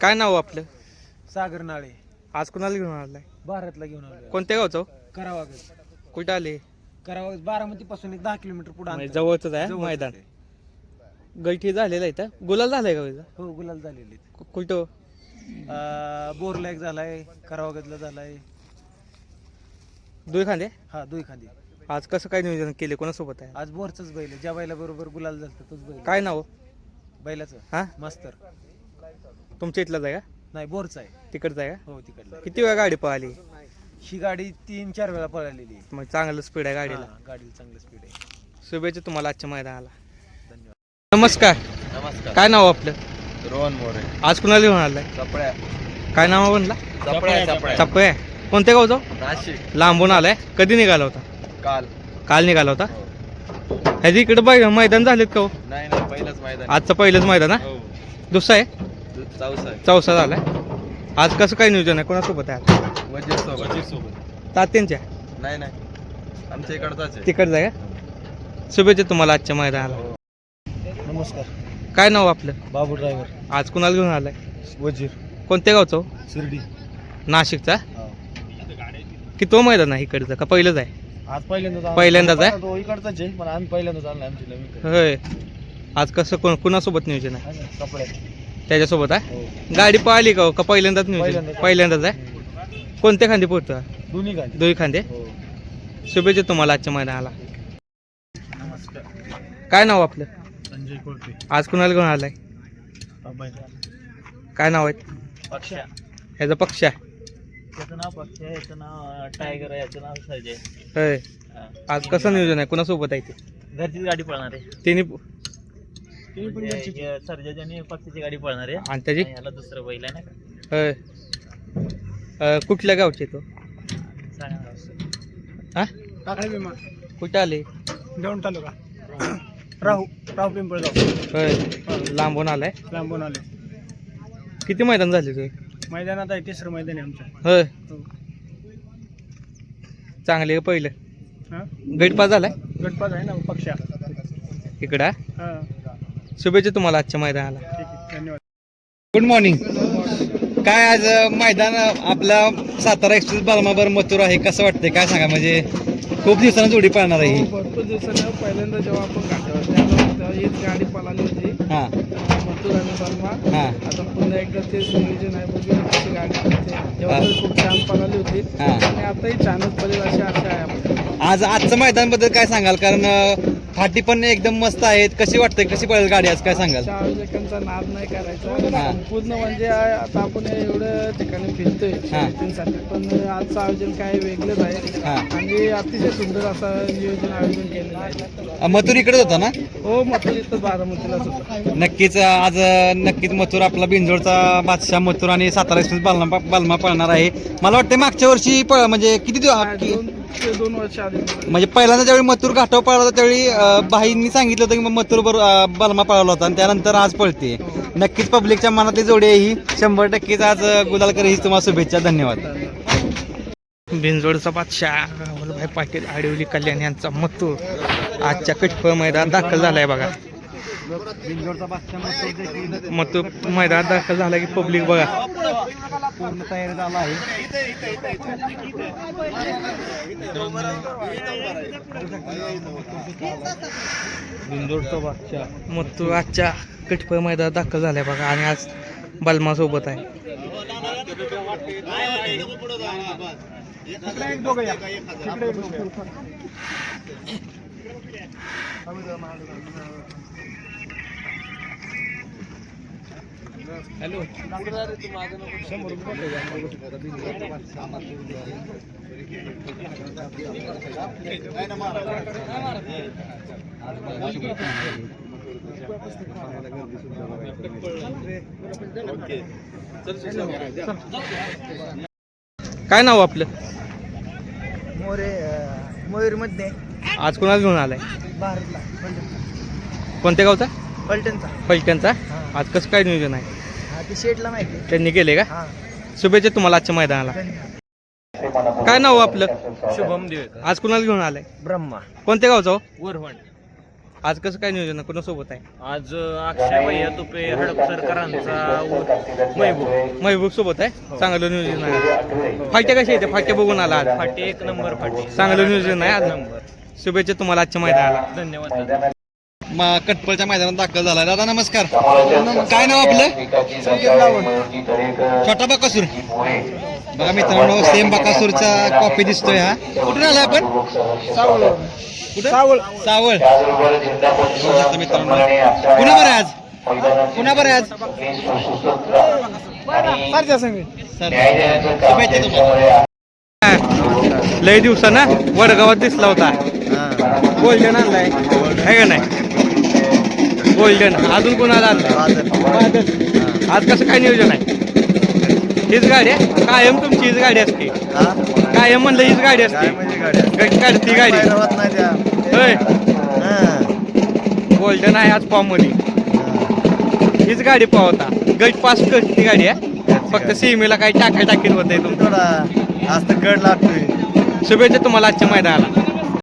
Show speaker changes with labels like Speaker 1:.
Speaker 1: काय नाव आपलं?
Speaker 2: सागर नाळे.
Speaker 1: आज कुणाला घेऊन आलाय?
Speaker 2: भारतला घेऊन आलो
Speaker 1: कोणत्या गावचं?
Speaker 2: करावागज
Speaker 1: कुठं आले?
Speaker 2: करावागज बारामती पासून एक दहा किलोमीटर पुढे
Speaker 1: म्हणजे जवळच आहे मैदान. गैठी झालेलं आहे इथं? गुलाल झालाय का?
Speaker 2: हो गुलाल झालेले
Speaker 1: कु- कुठं?
Speaker 2: बोरला एक झालाय करावागजला झालाय.
Speaker 1: दुई खांदे?
Speaker 2: हा दुई खांदी.
Speaker 1: आज कसं काय नियोजन केले कोणासोबत आहे?
Speaker 2: आज बोरच बैल आहे. ज्या बैला बरोबर गुलाल झालं तोच बैल
Speaker 1: काय नाव?
Speaker 2: बैलाचं.
Speaker 1: हा?
Speaker 2: मास्तर.
Speaker 1: तुमच्या इथलाच आहे का?
Speaker 2: नाही बोरचा आहे.
Speaker 1: तिकडचं आहे का?
Speaker 2: हो तिकडला
Speaker 1: किती वेळा गाडी पळाली?
Speaker 2: ही गाडी तीन चार वेळा पळालेली आहे.
Speaker 1: मग चांगलं स्पीड आहे गाडीला.
Speaker 2: हा, गाडीला चांगलं स्पीड आहे.
Speaker 1: शुभेच्छा तुम्हाला आजच्या मैदानाला.
Speaker 2: धन्यवाद.
Speaker 1: नमस्कार.
Speaker 3: नमस्कार.
Speaker 1: काय नाव आपलं?
Speaker 3: रोहन मोरे.
Speaker 1: आज कुणाला घेऊन आलाय?
Speaker 3: चपड्या
Speaker 1: काय नाव म्हणला?
Speaker 3: चपड्या
Speaker 1: चप्पे कोणत्या गावचं
Speaker 3: नाशिक.
Speaker 1: लांबून आलाय. कधी निघाला होता?
Speaker 3: काल.
Speaker 1: काल निघाला होता?
Speaker 3: हो.
Speaker 1: ह्याच्या इकडे मैदान झालेत का हो?
Speaker 3: नाही नाही पहिलंच मैदान
Speaker 1: आजचं पहिलंच मैदान हा
Speaker 3: हो.
Speaker 1: दुसरं आहे?
Speaker 3: चौसा.
Speaker 1: चौसा झालाय? आज कसं काय नियोजन आहे? कोणासोबत आहे आज?
Speaker 3: वजीर सोबत वजीर सोबत
Speaker 1: तात्यांच्या?
Speaker 3: नाही नाही. आमच्या इकडचाच आहे.
Speaker 1: तिकडचं आहे का? शुभेच्छा तुम्हाला आजच्या मैदानाला.
Speaker 3: हो.
Speaker 2: नमस्कार.
Speaker 1: काय नाव आपलं?
Speaker 2: बाबू ड्रायव्हर
Speaker 1: आज कुणाला घेऊन आलाय?
Speaker 2: वजीर.
Speaker 1: कोणत्या गावचं? हो?
Speaker 2: शिर्डी.
Speaker 1: नाशिकचा? की तो मैदान आहे इकडचं का पहिलंच आहे?
Speaker 2: आज पहिल्यांदा
Speaker 1: पहिल्यांदाच आहे?
Speaker 2: तो इकडचाच आहे पण आम्ही पहिल्यांदाच आणला आमची नवीन.
Speaker 1: होय. आज कसं कोण कुणासोबत नियोजन आहे?
Speaker 2: कपडे.
Speaker 1: त्याच्यासोबत आहे
Speaker 2: हो.
Speaker 1: गाडी पळाली का हो? का पहिल्यांदाच नियोजन
Speaker 2: पहिल्यांदाच.
Speaker 1: पहिल्यांदाच आहे कोणत्या खांदे पोहतं
Speaker 2: दोन्ही गाडी
Speaker 1: खांदे?
Speaker 2: हो.
Speaker 1: शुभेच्छा तुम्हाला आजच्या मैदानाला.
Speaker 2: नमस्कार.
Speaker 1: काय नाव आपलं?
Speaker 2: संजय कोळपे.
Speaker 1: आज कुणाला घेऊन आलाय?
Speaker 2: अभय
Speaker 1: काय नाव आहे
Speaker 2: पक्षा.
Speaker 1: ह्याचा पक्ष. आहे
Speaker 2: नाव पक्षा आहे याचं नाव टायगर आहे याचं नाव सर्जय
Speaker 1: होय. आज कसं नियोजन आहे? कुणासोबत आहे ते?
Speaker 2: घरचीच गाडी पळणार आहे.
Speaker 1: तिन्ही
Speaker 2: सर्जाची आणि पक्षाची गाडी पळणार आहे.
Speaker 1: आणि त्याची
Speaker 2: दुसरं बैल आहे ना
Speaker 1: होय. अं, कुठल्या गावचे तो? हा?
Speaker 2: काकडे विमा
Speaker 1: कुठं आले?
Speaker 2: देऊन तालुका. राहू राहू पिंपळगाव.
Speaker 1: होय. लांबून आलाय?
Speaker 2: लांबून आले.
Speaker 1: किती मैदान झाले तुझे
Speaker 2: मैदानात आहे तिसरं मैदान आहे आमचं.
Speaker 1: होय.
Speaker 2: हो.
Speaker 1: चांगले पहिलं.
Speaker 2: हा?
Speaker 1: गटपास झालाय?
Speaker 2: गटपास आहे ना पक्षा.
Speaker 1: इकडं? हा?
Speaker 2: हा
Speaker 1: शुभेच्छा तुम्हाला आजच्या मैदानाला.
Speaker 2: ठीक आहे धन्यवाद.
Speaker 1: गुड मॉर्निंग काय आज अ, मैदान आपला सातारा एक्सप्रेस बालमाबर मथुर आहे कसं वाटतंय? काय सांगा म्हणजे खूप दिवसांना जोडी पाळणार आहे ही.
Speaker 2: भरपूर दिवसांनी पहिल्यांदा जेव्हा आपण गाडी त्यावेळेस हीच गाडी पळाली होती.
Speaker 1: हां.
Speaker 2: मथुर आणि बर्मा
Speaker 1: हां.
Speaker 2: आता पुन्हा एकदा तेच नियोजन आहे बघूया कशी गाडी पळते. तेव्हा तर खूप छान पळाली होती.
Speaker 1: हां.
Speaker 2: आणि आताही छानच पडेल अशी आशा आहे
Speaker 1: आज आजचं मैदानबद्दल काय सांगाल? कारण अ, फाटी पण एकदम मस्त आहेत. कशी वाटते कशी पळेल गाडी आज? काय सांगाल?
Speaker 2: चार नाद नाही
Speaker 1: हा.
Speaker 2: करायचा पूर्ण म्हणजे आ- आता आपण एवढ्या ठिकाणी फिरतोय.
Speaker 1: हा.
Speaker 2: शर्यतींसाठी. पण आजचं आयोजन काय वेगळंच आहे. आणि अतिशय सुंदर असं नियोजन आयोजन केलेलं आहे.
Speaker 1: मथुर इकडेच होता ना?
Speaker 2: हो मथुर इथं बारामतीलाच होतं.
Speaker 1: नक्कीच अ, आज अ, नक्कीच मथुर आपला बिंजोडचा बादशाह मथुर आणि सातारा एक्सप्रेस बालमा बालमा पळणार आहे. मला वाटतं मागच्या वर्षी प- म्हणजे किती दिवस
Speaker 2: दोन ते दोन वर्ष आधी.
Speaker 1: म्हणजे पहिल्यांदा ज्यावेळी मथुर घाटावर पळाला होता त्यावेळी अं, भाईंनी सांगितलं होतं की मग मथुर बरोबर बलमा पळाला होता आणि त्यानंतर आज पळते. नक्कीच पब्लिकच्या मनातली जोडी आहे ही. शंभर टक्केच आज अं, गुलालकर ही तुम्हाला शुभेच्छा धन्यवाद. बिनजोडचा बादशाह राहुलभाई पाटील आडिवली कल्याण यांचा मथुर. आजच्या कटफळ मैदानात दाखल झालाय बघा. मथुर मैदानात दाखल झाला की पब्लिक बघा.
Speaker 2: पूर्ण तयारी झाला आहे.
Speaker 1: मथुर आजच्या कटफळ मैदानात दाखल झालाय बघा आणि आज बलमा सोबत आहे. काय नाव आपलं?
Speaker 2: मोरे मयूरमध्ये
Speaker 1: आज कोणाला घेऊन आलाय?
Speaker 2: भारतला
Speaker 1: कोणत्या गावचा?
Speaker 2: पलटणचा.
Speaker 1: पैठणचा आज कसं काय नियोजन आहे?
Speaker 2: ती शेटला माहिती
Speaker 1: त्यांनी केले का?
Speaker 2: हा.
Speaker 1: शुभेच्छा तुम्हाला आजच्या मैदानाला. काय नाव आपलं?
Speaker 2: शुभम दिवेकर.
Speaker 1: आज कुणाला घेऊन आलाय?
Speaker 2: ब्रह्मा.
Speaker 1: कोणत्या गावचा हो?
Speaker 2: वरवण.
Speaker 1: आज कसं काय नियोजन आहे? कोणासोबत आहे?
Speaker 4: आज अक्षय भैया तुपे हडपसरकरांचा महबूब.
Speaker 1: महबूब सोबत आहे? चांगलं नियोजन आहे. फाट्या कशा येते फाट्या बघून आला आज.
Speaker 4: फाटी एक नंबर फाटी.
Speaker 1: चांगलं नियोजन आहे आज.
Speaker 4: नंबर.
Speaker 1: शुभेच्छा तुम्हाला आजच्या मैदानाला.
Speaker 4: धन्यवाद.
Speaker 1: म- कटपलच्या मैदानात दाखल झाला दादा नमस्कार. काय नाव आपलं? छोटा बकासूर. बघा मित्रांनो सेम बकासूरचा कॉपी दिसतोय हा. कुठून आला आपण? कुठं? सावळ. सावळ. बघू शकता मित्रांनो. पुन्हा बरं आहे आज? पुन्हा बरं आहे आज? सर. शुभेच्छा तुम्हाला. लय दिवसा ना वडगावात दिसला होता. गोल्डन आणलाय. आहे का नाही? गोल्डन. अजून कोणाला. आज कसं काय नियोजन आहे? हीच गाडी आहे? कायम तुमची हीच गाडी असते. कायम म्हणलं हीच गाडी असते. काढती गाडी. होय. गोल्डन आहे आज फॉर्ममध्ये हीच गाडी पावता गट पास करती गाडी आहे. फक्त सीमेला काही टाकाय टाकीत होत आहे तुमचं.
Speaker 3: आज तर गड लागतोय.
Speaker 1: शुभेच्छा तुम्हाला आजच्या मैदानाला.